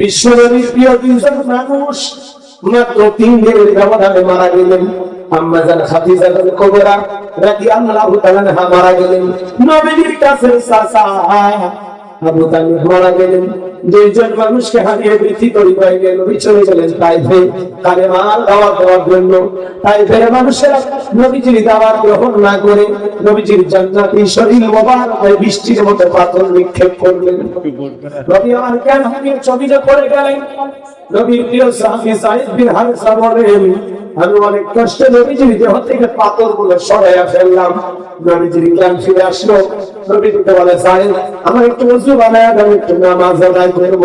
বিশ্বনবীর প্রিয় দুইজন মানুষ মাত্র তিন দিনের ব্যবধানে মারা গেলেন। আম্মাজান খাদিজা কুবরা রাদিয়াল্লাহু তাআলা মারা গেলেন। নবীর কাছে আবু তালিব মারা গেলেন। দুইজন মানুষকে হারিয়ে পৃথিবী তৈরি হয়ে গেল চলে গেলেন তাইফে। কালেমার দাওয়াত দেওয়ার জন্য তাইফের মানুষেরা নবীজির দাওয়াত গ্রহণ না করে নবীজির জান্নাতি শরীর মোবারক বৃষ্টির মতো পাথর নিক্ষেপ করলেন। নবী আমার কেন ছবিটা পড়ে গেলেন। নবীর প্রিয় সাহাবী সাইদ বিন হারেসা আমি অনেক কষ্টে নবীজির দেহ থেকে পাথরগুলো সরাইয়া ফেললাম। নবীজির জ্ঞান ফিরে আসলো। নবীজিকে বলে সাইদ আমার একটু উজু বানায় দাও একটু নামাজ আদায় করব।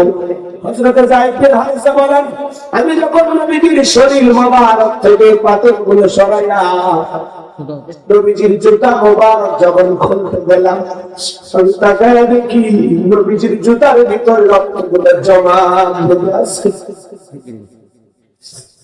আমি যখন নবীজির শরীর মোবারক থেকে পাথরগুলো সরাইয়া নবীজির জুতা মোবারক যখন খুলতে গেলাম, আমি তাকায় দেখি নবীজির জুতার ভিতর রক্তগুলো জমা আছে।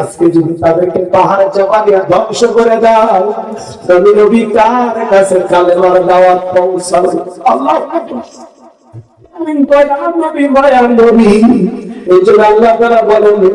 আজকে যদি তাদেরকে পাহাড়ে চাপা দিয়ে ধ্বংস করে দাও তবে নবী কার কাছে কালেমার দাওয়াত পৌঁছাবে? আল্লাহ এই জন্য আল্লাহ আলামিন।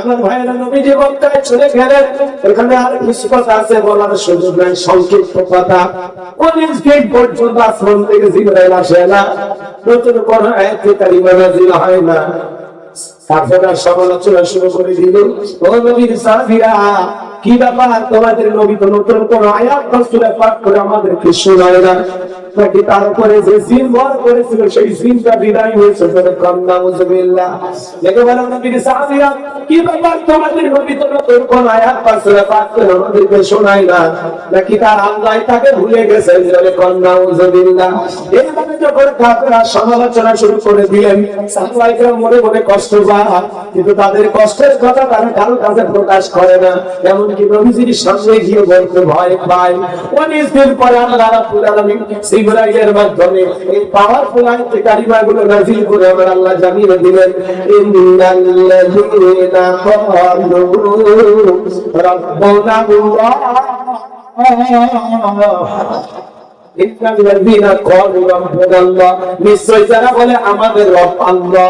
আমার ভাইয়েরা নবীজি মক্কায় চলে গেলেন এখানে আর কিছু কথা আছে বলার সুযোগ নাই, সংক্ষিপ্ত কথা। উনিশ গেট পর্যন্ত আসমান থেকে জিবরাইল আসে না। নতুন কোন আয়াতে কারিমা নাজিল হয় না। তারপরে সমালোচনা শুরু করে দিল, ও নবীর সাহাবীরা, কি ব্যাপার? তোমাদের নবী তো নতুন কোন আয়াত রাসূলে পাঠ করে আমাদেরকে শোনায় না। নাকি তার উপরে যে জিন করেছিল, সেই জিনটা বিদায় হয়েছে। বলে নবীর সাহাবীরা, কি ব্যাপার তোমাদের নবী কোন আয়াত পাঠ করে আমাদেরকে না? নাকি তার আল্লাহ তাকে ভুলে গেছে? এইভাবে যখন সমালোচনা শুরু করে দিলেন মনে মনে কষ্ট পায় কিন্তু তাদের কষ্টের কথা তারা কারও কাছে প্রকাশ করে না। এমনকি নবীজির সামনে গিয়ে বলতে ভয় পায়। উনিশ দিন পরে আল্লাহ রাব্বুল আলামিন জিবরাইলের মাধ্যমে এই পাওয়ারফুল আয়াতে কারিমাগুলো নাযিল করে আমার আল্লাহ জানিয়ে দিলেন, ইন্নাল্লাযীনা ক্বালু রাব্বুনা আল্লাহ নিশ্চয় যারা বলে আমাদের রব আল্লাহ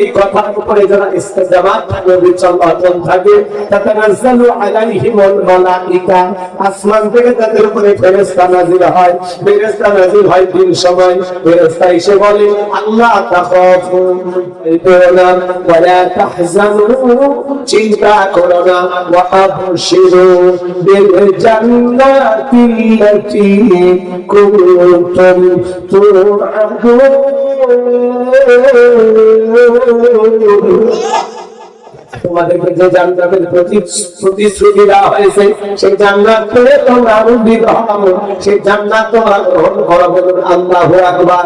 এই কথার উপরে যারা ইস্তেজামাত থাকে থাকে, তাতানাজ্জালু আলাইহিমুল মালাইকা। আসমান থেকে তাদের উপরে ফেরেশতা নাযিল হয়। ফেরেশতা নাযিল হয় দিন সময়। ফেরেশতা এসে বলে, আল্লাহ তাখাফু না, ওয়ালা তাহজানু, চিন্তা করো না, ওয়া আবশিরু বিল জান্নাতি التي كنتم توعدون তোমাদেরকে যে জান্নাতের প্রতিশ্রুতি দেওয়া হয়েছে সেই জান্নাত পেলে তোমরা আনন্দিত হও সেই জান্নাত তোমরা গ্রহণ করো বলুন আল্লাহু আকবার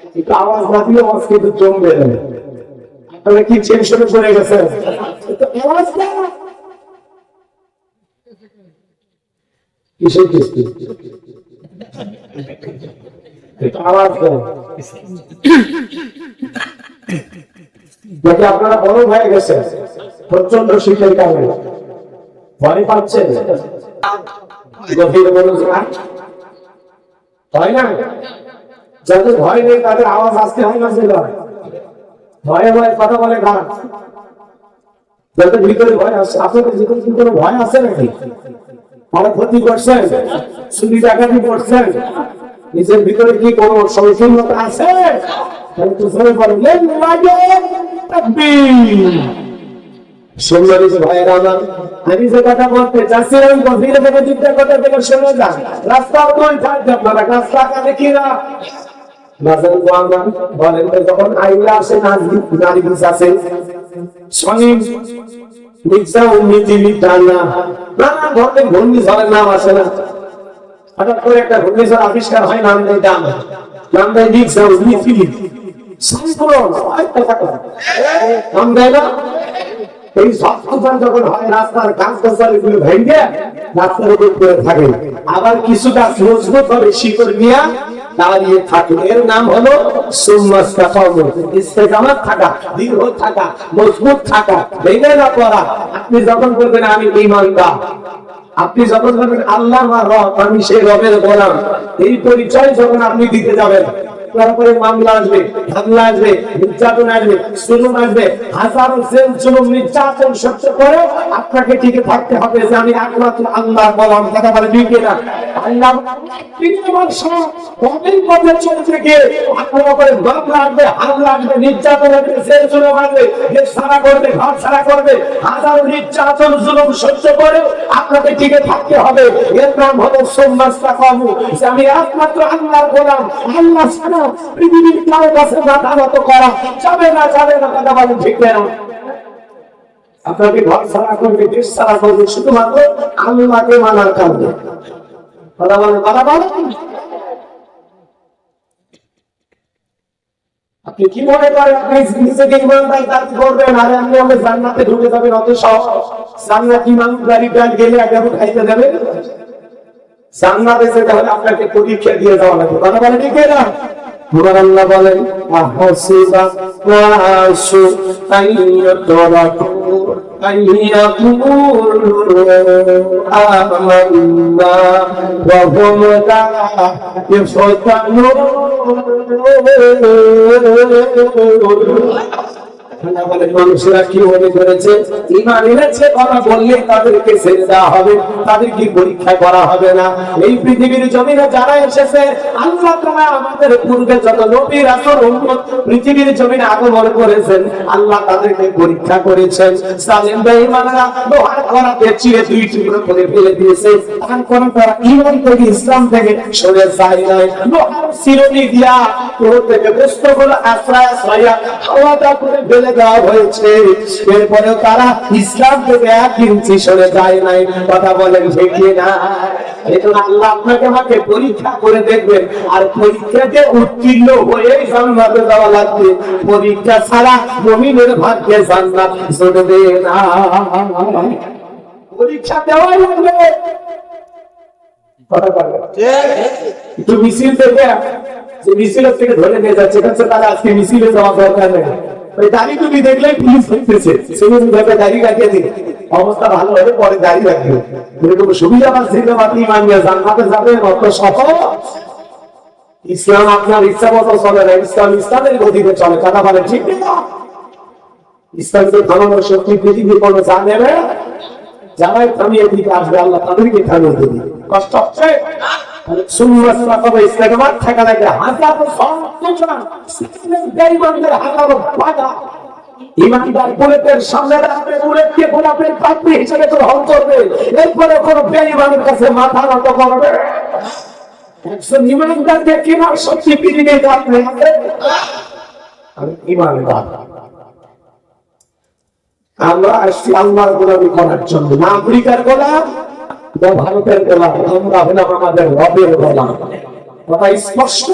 একটু আওয়াজ না দিলে আওয়াজ কিন্তু জমবে। না আপনারা কি টেনশনে পড়ে গেছে আওয়াজ কিসের কিস্তি? আওয়াজ দাও আপনারা বড় হয়ে গেছে প্রচণ্ড শীতের কারণে। ভয় পাচ্ছেন? গভীর মনোযোগ। হয় না? যাদের ভয় নেই তাদের আওয়াজ আসতে হয় না ছিল ভয়ে ভয়ে কথা বলে গান। যাদের ভিতরে ভয় কি ভয় নাকি? ক্ষতি করছেন? ডাকাতি করছেন? নিজের ভিতরে কি কোনো আছে? তাহলে তো জোরে বলেন, "লিল্লাহি সুন্দরী যে আমার, আমি যে কথা বলতে থেকে কথা শুনে যান। রাস্তা কানে কিনা? বলেন যখন আইলা আসে, নারী নির্জা উন্নীতি নানা ধরনের ঘূর্ণিঝড়ের নাম আসে না। হঠাৎ করে একটা ঘূর্ণিঝড় আবিষ্কার হয়, নাম দেয় নাম দেয় উন্নীতি আবার কিছুটা মজবুত হবে শিকড় নিয়ে দাঁড়িয়ে থাকে এর নাম হলো মজবুত থাকা না আপনি যখন বলবেন, আমি ইমানদার আপনি যখন বলবেন, আল্লাহ আমি সেই রবের গোলাম, এই পরিচয় যখন আপনি দিতে যাবেন মামলা আসবে আসবে, নির্যাতন আসবে সুলুম আসবে, হাজারো জেল, জুলুম, নির্যাতন সহ্য করে আপনাকে টিকে থাকতে হবে যে আমি একমাত্র আল্লাহ বলাম কথা বলে দিকে না আল্লাহ আমি একমাত্র আল্লাহর গোলাম। আল্লাহ ছাড়া পৃথিবীর কারও কাছে মাথা করা যাবে না যাবে না, কথা বলেন ঠিক আপনাকে ঘর করবে, দেশ করবে, শুধুমাত্র আল্লাহকে মানার কারণে। কথা বলেন কথা বলেন। আপনি কি মনে করেন, আপনি করবেন? আর, আপনি জান্নাতে ঢুকে যাবেন অত সহজ জান্নাত ইমান গাড়ি গেলে আপনি খাইতে যাবেন জান্নাতে যেতে হলে আপনাকে পরীক্ষা দিয়ে যাওয়া লাগবে কথা বলে ঠিক না কুরআন আল্লাহ বলেন আহসিবা ওয়াসু আইয়াতরাকু আইয়াকুলু আমান্না ওয়া হুম লা ইফতানুন আল্লাহ বলেন, মানুষেরা কি মনে করেছে ইমান এনেছে কথা বললে তাদেরকে ছেড়ে দেওয়া হবে। তাদেরকে পরীক্ষা করা হবে না। এই পৃথিবীর জমিনে যারা এসেছে আল্লাহ তাআলা আমাদের পূর্বে যত নবী রাসূল উম্মত পৃথিবীর জমিনে আগমন করেছেন আল্লাহ তাদেরকে পরীক্ষা করেছেন। সালেম বেঈমানরা লোহার করাতে চিড়ে দুই টুকরো করে ফেলে দিয়েছে। তখন তারা ইমান থেকে ইসলাম থেকে সরে যায় নাই। লোহার চিরুনি দিয়া তোর থেকে বস্তুগুলো আশ্রয় আশ্রয়া হাওয়াটা করে ফেলে দেওয়া হয়েছে। এরপরেও তারা ইসলাম থেকে এক ইঞ্চি সরে যায় নাই। কথা বলেন ঠিক না এজন্য আল্লাহ আপনাকে আমাকে পরীক্ষা করে দেখবেন। আর পরীক্ষাতে উত্তীর্ণ হয়ে জান্নাতে যাওয়া লাগবে। পরীক্ষা ছাড়া মুমিনের ভাগ্যে জান্নাত জুটবে না। পরীক্ষা দেওয়াই লাগবে। কথা বলেন। একটু মিছিল থেকে যে মিছিলের থেকে ধরে নিয়ে যাচ্ছে তারা আজকে মিছিলে যাওয়া দরকার নেই। ওই দাড়ি দেখলে পুলিশ ভাবে দাড়ি কাটিয়ে দিন অবস্থা ভালো হবে, পরে দাড়ি রাখবে। এরকম সুবিধা পাচ্ছে জান্নাতে অত ইসলাম আপনার ইচ্ছা মতো চলে না, ইসলাম ইসলামের গতিতে চলে, কথা বলে ঠিক না ইসলামকে থামানোর শক্তি পৃথিবীর কোনো যা নেবে যারাই থামিয়ে দিতে আসবে, আল্লাহ তাদেরকে থামিয়ে দেবে। কষ্ট হচ্ছে? এরপরে কোন বেঈমানের কাছে মাথা নত করবে। একজন ইমানদারকে কেনার শক্তি পৃথিবীর আমি ইমানদার আমরা আসছি আল্লাহর গোলামি করার জন্য। না আমেরিকার গোলাম, না ভারতের গোলাম। আমরা হলাম আমাদের রবের গোলাম। কথা স্পষ্ট?